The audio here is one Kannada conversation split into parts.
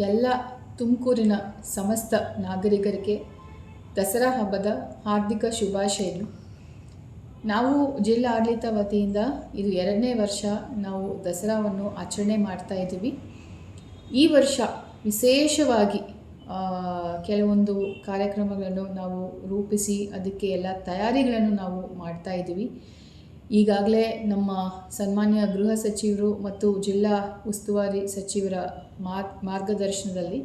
ಎಲ್ಲ ತುಮಕೂರಿನ ಸಮಸ್ತ ನಾಗರಿಕರಿಗೆ ದಸರಾ ಹಬ್ಬದ ಹಾರ್ದಿಕ ಶುಭಾಶಯಗಳು. ನಾವು ಜಿಲ್ಲಾ ಆಡಳಿತ ವತಿಯಿಂದ ಇದು ಎರಡನೇ ವರ್ಷ ನಾವು ದಸರಾವನ್ನು ಆಚರಣೆ ಮಾಡ್ತಾ ಇದ್ದೀವಿ. ಈ ವರ್ಷ ವಿಶೇಷವಾಗಿ ಕೆಲವೊಂದು ಕಾರ್ಯಕ್ರಮಗಳನ್ನು ನಾವು ರೂಪಿಸಿ, ಅದಕ್ಕೆ ಎಲ್ಲ ತಯಾರಿಗಳನ್ನು ನಾವು ಮಾಡ್ತಾ ಇದ್ದೀವಿ. ಈಗಾಗಲೇ ನಮ್ಮ ಸನ್ಮಾನ್ಯ ಗೃಹ ಸಚಿವರು ಮತ್ತು ಜಿಲ್ಲಾ ಉಸ್ತುವಾರಿ ಸಚಿವರ ಮಾರ್, ಮಾರ್ಗದರ್ಶನದಲ್ಲಿ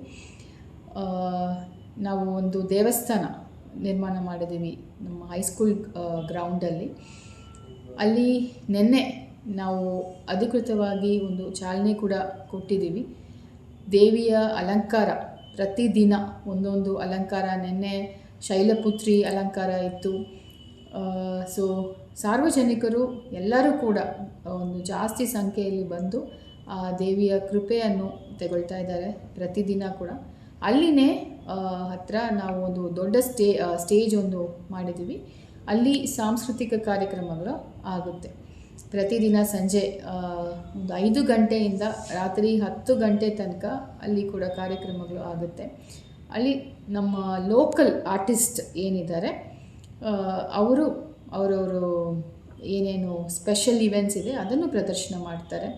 ನಾವು ಒಂದು ದೇವಸ್ಥಾನ ನಿರ್ಮಾಣ ಮಾಡಿದ್ದೀವಿ ನಮ್ಮ ಹೈಸ್ಕೂಲ್ ಗ್ರೌಂಡಲ್ಲಿ. ಅಲ್ಲಿ ನಿನ್ನೆ ನಾವು ಅಧಿಕೃತವಾಗಿ ಒಂದು ಚಾಲನೆ ಕೂಡ ಕೊಟ್ಟಿದ್ದೀವಿ. ದೇವಿಯ ಅಲಂಕಾರ ಪ್ರತಿದಿನ ಒಂದೊಂದು ಅಲಂಕಾರ. ನಿನ್ನೆ ಶೈಲಪುತ್ರಿ ಅಲಂಕಾರ ಇತ್ತು. ಸೊ ಸಾರ್ವಜನಿಕರು ಎಲ್ಲರೂ ಕೂಡ ಒಂದು ಜಾಸ್ತಿ ಸಂಖ್ಯೆಯಲ್ಲಿ ಬಂದು ಆ ದೇವಿಯ ಕೃಪೆಯನ್ನು ತಗೊಳ್ತಾ ಇದ್ದಾರೆ ಪ್ರತಿದಿನ ಕೂಡ. ಅಲ್ಲಿನೇ ಹತ್ರ ನಾವು ಒಂದು ದೊಡ್ಡ ಸ್ಟೇ ಸ್ಟೇಜ್ ಒಂದು ಮಾಡಿದ್ದೀವಿ. ಅಲ್ಲಿ ಸಾಂಸ್ಕೃತಿಕ ಕಾರ್ಯಕ್ರಮಗಳು ಆಗುತ್ತೆ. ಪ್ರತಿದಿನ ಸಂಜೆ ಒಂದು ಐದು ಗಂಟೆಯಿಂದ ರಾತ್ರಿ ಹತ್ತು ಗಂಟೆ ತನಕ ಅಲ್ಲಿ ಕೂಡ ಕಾರ್ಯಕ್ರಮಗಳು ಆಗುತ್ತೆ. ಅಲ್ಲಿ ನಮ್ಮ ಲೋಕಲ್ ಆರ್ಟಿಸ್ಟ್ ಏನಿದ್ದಾರೆ ಅವರು ಅವರವರು ಏನೇನು ಸ್ಪೆಷಲ್ ಇವೆಂಟ್ಸ್ ಇದೆ, ಅದನ್ನು ಪ್ರದರ್ಶನ ಮಾಡ್ತಾರೆ.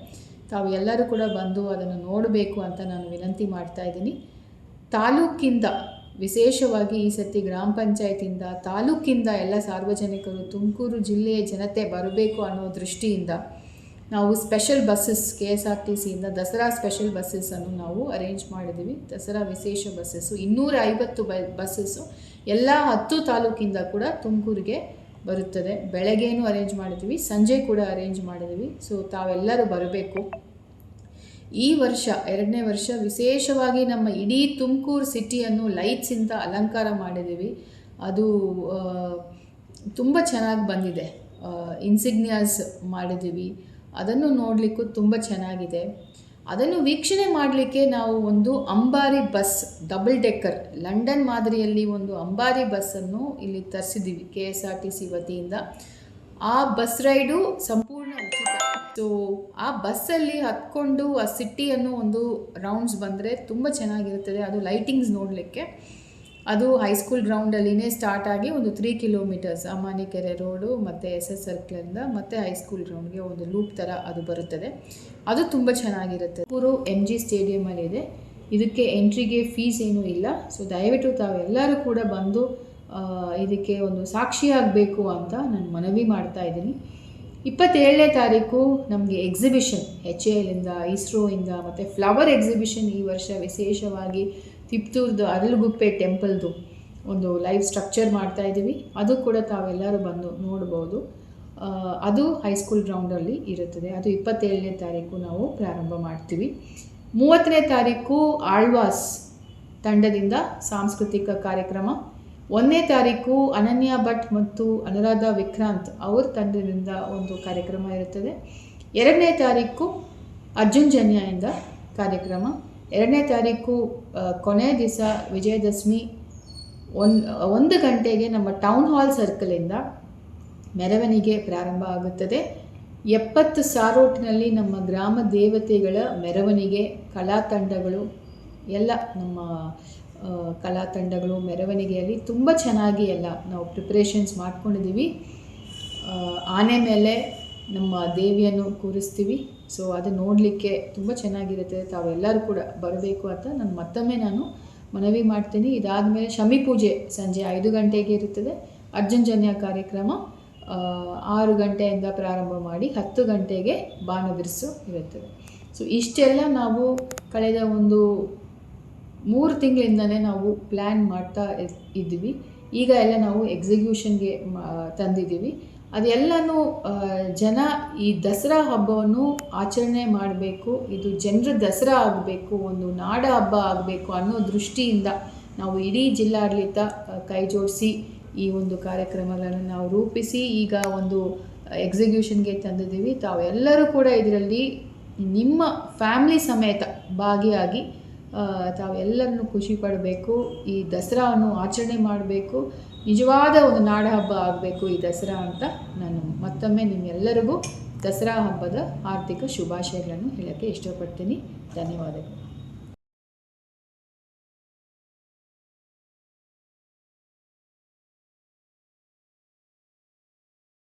ತಾವು ಎಲ್ಲರೂ ಕೂಡ ಬಂದು ಅದನ್ನು ನೋಡಬೇಕು ಅಂತ ನಾನು ವಿನಂತಿ ಮಾಡ್ತಾ ಇದ್ದೀನಿ. ತಾಲೂಕಿಂದ, ವಿಶೇಷವಾಗಿ ಈ ಸತಿ ಗ್ರಾಮ ಪಂಚಾಯತಿಂದ, ತಾಲೂಕಿಂದ ಎಲ್ಲ ಸಾರ್ವಜನಿಕರು ತುಮಕೂರು ಜಿಲ್ಲೆಯ ಜನತೆ ಬರಬೇಕು ಅನ್ನೋ ದೃಷ್ಟಿಯಿಂದ ನಾವು special buses K S R T ಸಿಯಿಂದ Dasara special ಬಸ್ಸಸ್ಸನ್ನು ನಾವು ಅರೇಂಜ್ ಮಾಡಿದ್ದೀವಿ. ದಸರಾ ವಿಶೇಷ ಬಸ್ಸಸ್ಸು ಇನ್ನೂರ ಐವತ್ತು ಬ ಬಸ್ಸಸ್ಸು ಎಲ್ಲ ಹತ್ತು ತಾಲೂಕಿಂದ ಕೂಡ ತುಮಕೂರಿಗೆ ಬರುತ್ತದೆ. ಬೆಳಗ್ಗೆನೂ ಅರೇಂಜ್ ಮಾಡಿದ್ದೀವಿ ಸಂಜೆ ಕೂಡ ಅರೇಂಜ್ ಮಾಡಿದ್ದೀವಿ ಸೊ ತಾವೆಲ್ಲರೂ ಬರಬೇಕು. ಈ ವರ್ಷ, ಎರಡನೇ ವರ್ಷ ವಿಶೇಷವಾಗಿ ನಮ್ಮ ಇಡೀ ತುಮಕೂರು ಸಿಟಿಯನ್ನು ಲೈಟ್ಸಿಂದ ಅಲಂಕಾರ ಮಾಡಿದ್ದೀವಿ ಅದು ತುಂಬ ಚೆನ್ನಾಗಿ ಬಂದಿದೆ. ಇನ್ಸಿಗ್ನಿಯಾಸ್ ಮಾಡಿದ್ದೀವಿ ಅದನ್ನು ನೋಡಲಿಕ್ಕೂ ತುಂಬ ಚೆನ್ನಾಗಿದೆ. ಅದನ್ನು ವೀಕ್ಷಣೆ ಮಾಡಲಿಕ್ಕೆ ನಾವು ಒಂದು ಅಂಬಾರಿ ಬಸ್ ಡಬಲ್ ಡೆಕ್ಕರ್ ಲಂಡನ್ ಮಾದರಿಯಲ್ಲಿ ಒಂದು ಅಂಬಾರಿ ಬಸ್ಸನ್ನು ಇಲ್ಲಿ ತರಿಸಿದ್ದೀವಿ K S R T C ವತಿಯಿಂದ. ಆ ಬಸ್ ರೈಡು ಸಂಪೂರ್ಣ ಉಚಿತ. ಸೊ ಆ ಬಸ್ಸಲ್ಲಿ ಹತ್ಕೊಂಡು ಆ ಸಿಟಿಯನ್ನು ಒಂದು ರೌಂಡ್ಸ್ ಬಂದರೆ ತುಂಬ ಚೆನ್ನಾಗಿರುತ್ತದೆ. ಅದು ಲೈಟಿಂಗ್ಸ್ ನೋಡಲಿಕ್ಕೆ. ಅದು ಹೈಸ್ಕೂಲ್ ಗ್ರೌಂಡಲ್ಲಿನೇ ಸ್ಟಾರ್ಟ್ ಆಗಿ ಒಂದು ತ್ರೀ ಕಿಲೋಮೀಟರ್ಸ್ ಅಮಾನಿಕೆರೆ ರೋಡು ಮತ್ತು ಎಸ್ ಎಸ್ ಸರ್ಕಲಿಂದ ಮತ್ತು ಹೈಸ್ಕೂಲ್ ಗ್ರೌಂಡ್ಗೆ ಒಂದು ಲೂಪ್ ಥರ ಅದು ಬರುತ್ತದೆ. ಅದು ತುಂಬ ಚೆನ್ನಾಗಿರುತ್ತೆ. ಪೂರು ಎಂ ಜಿ ಸ್ಟೇಡಿಯಮಲ್ಲಿದೆ ಇದಕ್ಕೆ ಎಂಟ್ರಿಗೆ ಫೀಸ್ ಏನೂ ಇಲ್ಲ. ಸೊ ದಯವಿಟ್ಟು ತಾವೆಲ್ಲರೂ ಕೂಡ ಬಂದು ಇದಕ್ಕೆ ಒಂದು ಸಾಕ್ಷಿಯಾಗಬೇಕು ಅಂತ ನಾನು ಮನವಿ ಮಾಡ್ತಾ ಇದ್ದೀನಿ. ಇಪ್ಪತ್ತೇಳನೇ ತಾರೀಕು ನಮಗೆ ಎಕ್ಸಿಬಿಷನ್ ಎಚ್ ಎ ಎಲ್ಲಿಂದ ಇಸ್ರೋಯಿಂದ ಮತ್ತು ಫ್ಲವರ್ ಎಕ್ಸಿಬಿಷನ್ ಈ ವರ್ಷ ವಿಶೇಷವಾಗಿ ತಿಪ್ತೂರ್ದು ಅರಳುಗುಪ್ಪೆ ಟೆಂಪಲ್ದು ಒಂದು ಲೈವ್ ಸ್ಟ್ರಕ್ಚರ್ ಮಾಡ್ತಾ ಇದ್ದೀವಿ. ಅದು ಕೂಡ ತಾವೆಲ್ಲರೂ ಬಂದು ನೋಡ್ಬೋದು. ಅದು ಹೈಸ್ಕೂಲ್ ಗ್ರೌಂಡಲ್ಲಿ ಇರುತ್ತದೆ. ಅದು ಇಪ್ಪತ್ತೇಳನೇ ತಾರೀಕು ನಾವು ಪ್ರಾರಂಭ ಮಾಡ್ತೀವಿ. ಮೂವತ್ತನೇ ತಾರೀಕು ಆಳ್ವಾಸ್ ತಂಡದಿಂದ ಸಾಂಸ್ಕೃತಿಕ ಕಾರ್ಯಕ್ರಮ. ಒಂದನೇ ತಾರೀಕು ಅನನ್ಯ ಭಟ್ ಮತ್ತು ಅನುರಾಧ ವಿಕ್ರಾಂತ್ ಅವ್ರ ತಂಡದಿಂದ ಒಂದು ಕಾರ್ಯಕ್ರಮ ಇರುತ್ತದೆ. ಎರಡನೇ ತಾರೀಕು ಅರ್ಜುನ್ ಜನ್ಯಿಂದ ಕಾರ್ಯಕ್ರಮ. ಎರಡನೇ ತಾರೀಕು ಕೊನೆ ದಿವಸ ವಿಜಯದಶಮಿ ಒಂದು ಒಂದು ಗಂಟೆಗೆ ನಮ್ಮ ಟೌನ್ ಹಾಲ್ ಸರ್ಕಲಿಂದ ಮೆರವಣಿಗೆ ಪ್ರಾರಂಭ ಆಗುತ್ತದೆ. ಎಪ್ಪತ್ತು ಸಾರೋಟಿನಲ್ಲಿ ನಮ್ಮ ಗ್ರಾಮ ದೇವತೆಗಳ ಮೆರವಣಿಗೆ, ಕಲಾ ತಂಡಗಳು, ಎಲ್ಲ ನಮ್ಮ ಕಲಾ ತಂಡಗಳು ಮೆರವಣಿಗೆಯಲ್ಲಿ ತುಂಬ ಚೆನ್ನಾಗಿ ಎಲ್ಲ ನಾವು ಪ್ರಿಪ್ರೇಷನ್ಸ್ ಮಾಡ್ಕೊಂಡಿದ್ದೀವಿ. ಆನೆ ಮೇಲೆ ನಮ್ಮ ದೇವಿಯನ್ನು ಕೂರಿಸ್ತೀವಿ. ಸೊ ಅದು ನೋಡಲಿಕ್ಕೆ ತುಂಬ ಚೆನ್ನಾಗಿರುತ್ತೆ. ತಾವೆಲ್ಲರೂ ಕೂಡ ಬರಬೇಕು ಅಂತ ನಾನು ಮತ್ತೊಮ್ಮೆ ನಾನು ಮನವಿ ಮಾಡ್ತೀನಿ. ಇದಾದಮೇಲೆ ಶಮಿ ಪೂಜೆ ಸಂಜೆ ಐದು ಗಂಟೆಗೆ ಇರುತ್ತದೆ. ಅರ್ಜುನ್ ಜನ್ಯ ಕಾರ್ಯಕ್ರಮ ಆರು ಗಂಟೆಯಿಂದ ಪ್ರಾರಂಭ ಮಾಡಿ ಹತ್ತು ಗಂಟೆಗೆ ಬಾಣ ಬಿರುಸು ಇರುತ್ತದೆ. ಸೊ ಇಷ್ಟೆಲ್ಲ ನಾವು ಕಳೆದ ಒಂದು ಮೂರು ತಿಂಗಳಿಂದನೇ ನಾವು ಪ್ಲ್ಯಾನ್ ಮಾಡ್ತಾ ಇದ್ದೀವಿ. ಈಗ ಎಲ್ಲ ನಾವು ಎಕ್ಸಿಕ್ಯೂಷನ್ಗೆ ತಂದಿದ್ದೀವಿ. ಅದೆಲ್ಲನೂ ಜನ ಈ ದಸರಾ ಹಬ್ಬವನ್ನು ಆಚರಣೆ ಮಾಡಬೇಕು, ಇದು ಜನರ ದಸರಾ ಆಗಬೇಕು, ಒಂದು ನಾಡ ಹಬ್ಬ ಆಗಬೇಕು ಅನ್ನೋ ದೃಷ್ಟಿಯಿಂದ ನಾವು ಇಡೀ ಜಿಲ್ಲಾಡಳಿತ ಕೈ ಜೋಡಿಸಿ ಈ ಒಂದು ಕಾರ್ಯಕ್ರಮಗಳನ್ನು ನಾವು ರೂಪಿಸಿ ಈಗ ಒಂದು ಎಕ್ಸಿಕ್ಯೂಷನ್ಗೆ ತಂದಿದ್ದೀವಿ. ತಾವೆಲ್ಲರೂ ಕೂಡ ಇದರಲ್ಲಿ ನಿಮ್ಮ ಫ್ಯಾಮ್ಲಿ ಸಮೇತ ಭಾಗಿಯಾಗಿ ತಾವೆಲ್ಲರನ್ನು ಖುಷಿ ಪಡಬೇಕು, ಈ ದಸರಾವನ್ನು ಆಚರಣೆ ಮಾಡಬೇಕು. ನಿಜವಾದ ಒಂದು ನಾಡಹಬ್ಬ ಆಗಬೇಕು ಈ ದಸರಾ ಅಂತ ನಾನು ಮತ್ತೊಮ್ಮೆ ನಿಮ್ಮೆಲ್ಲರಿಗೂ ದಸರಾ ಹಬ್ಬದ ಆರ್ಥಿಕ ಶುಭಾಶಯಗಳನ್ನು ಹೇಳೋಕ್ಕೆ ಇಷ್ಟಪಡ್ತೀನಿ. ಧನ್ಯವಾದಗಳು.